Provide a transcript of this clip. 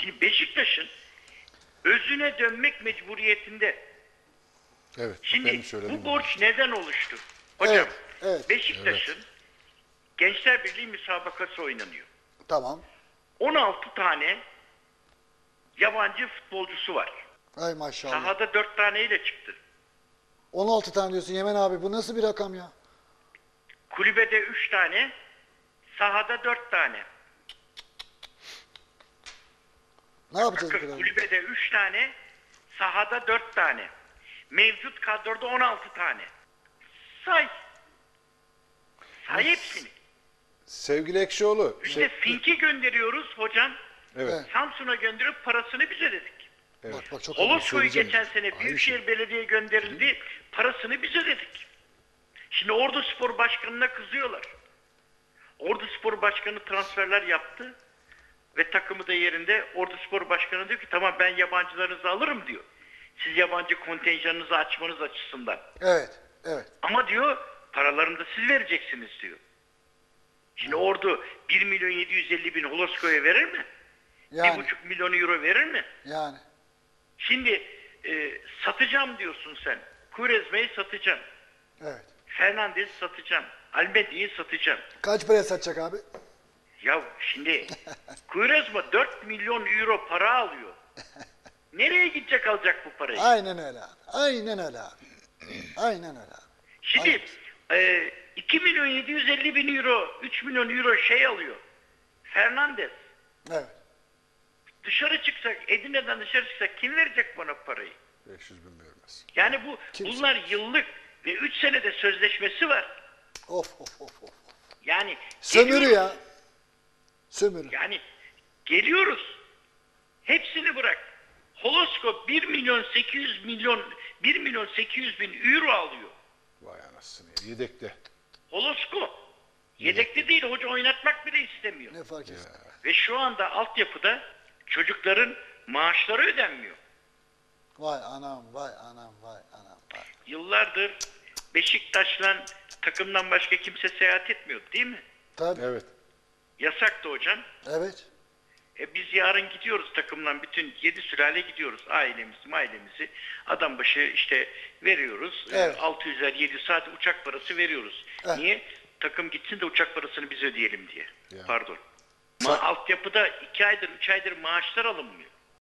Şimdi Beşiktaş'ın özüne dönmek mecburiyetinde. Evet. Şimdi bu borç neden oluştu? Hocam Evet, evet. Beşiktaş'ın Gençler Birliği müsabakası oynanıyor. Tamam. 16 tane yabancı futbolcusu var. Ay maşallah. Sahada 4 taneyle çıktı. 16 tane diyorsun Yemen abi. Bu nasıl bir rakam ya? Kulübede 3 tane, sahada 4 tane. Ne yapacağız bu Bakın kadar? kulübede 3 tane, sahada 4 tane. Mevcut kadroda 16 tane. Say. Say hepsini. Sevgili Ekşioğlu. İşte şey- Fink'i gönderiyoruz hocam. evet. Evet. Samsun'a gönderip parasını bize dedik. Bak bak çok geçen sene Aynı Büyükşehir şey. Belediye gönderildi. Parasını bize dedik. Şimdi Ordu Spor Başkanı'na kızıyorlar. Ordu Spor Başkanı transferler yaptı. Ve takımı da yerinde Ordu Spor Başkanı diyor ki tamam ben yabancılarınızı alırım diyor. Siz yabancı kontenjanınızı açmanız açısından. Evet. Evet. Ama diyor paralarını da siz vereceksiniz diyor. Şimdi Ordu 1 milyon 750 bin Holoskoy'a verir mi? Yani. 1,5 milyon euro verir mi? Yani. Şimdi e, satacağım diyorsun sen. Quaresma'yı satacağım. Evet. Fernandez'i satacağım. Almedi'yi satacağım. Kaç paraya satacak abi? Ya şimdi Quaresma 4 milyon euro para alıyor. Nereye gidecek alacak bu parayı? Aynen öyle abi. Aynen öyle abi. Aynen öyle abi. Şimdi e, 2 milyon 750 bin euro, 3 milyon euro şey alıyor. Fernandez. Evet. Dışarı çıksak, Edirne'den dışarı çıksak kim verecek bana parayı? 500 bin vermez. Yani bu Kimse. bunlar yıllık ve 3 senede sözleşmesi var. Of of of of. Yani Sömürü ya. Sömürü. Yani geliyoruz. Hepsini bırak. Holoskop 1 milyon 800 milyon 1 milyon 800 bin euro alıyor. Vay anasını ya. Yedekte. Holoskop. Yedekte değil hoca oynatmak bile istemiyor. Ne fark etsin? Ve şu anda altyapıda çocukların maaşları ödenmiyor. Vay anam vay anam vay anam vay. Yıllardır Beşiktaş'la takımdan başka kimse seyahat etmiyor değil mi? Tabii. Evet. Yasaktı hocam. Evet. E biz yarın gidiyoruz takımdan bütün yedi sülale gidiyoruz ailemizi ailemizi adam başı işte veriyoruz E, Evet. 600'er 7 saat uçak parası veriyoruz. Evet. Niye? Takım gitsin de uçak parasını biz ödeyelim diye. Ya. Pardon. Ma altyapıda 2 aydır 3 aydır maaşlar alınmıyor.